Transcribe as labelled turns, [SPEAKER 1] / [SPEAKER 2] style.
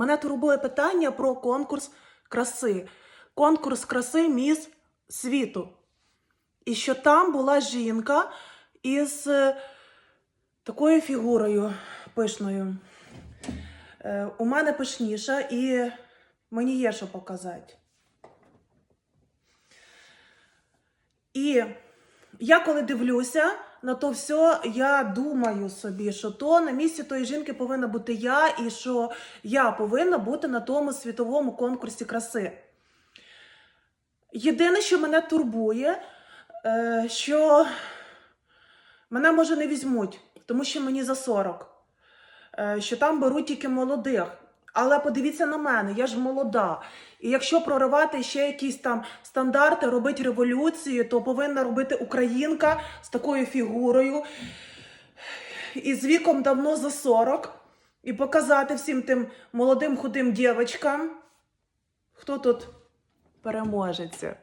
[SPEAKER 1] Мене турбує питання про конкурс краси. Конкурс краси міс світу. І що там була жінка із е, такою фігурою пишною. Е, у мене пишніша, і мені є що показати. І я коли дивлюся на то все, я думаю собі, що то на місці тої жінки повинна бути я, і що я повинна бути на тому світовому конкурсі краси. Єдине, що мене турбує, е, що мене може не візьмуть, тому що мені за 40, е, що там беруть тільки молодих. Але подивіться на мене, я ж молода. І якщо проривати ще якісь там стандарти, робити революцію, то повинна робити українка з такою фігурою і з віком давно за 40, і показати всім тим молодим худим дівчаткам, хто тут переможеться.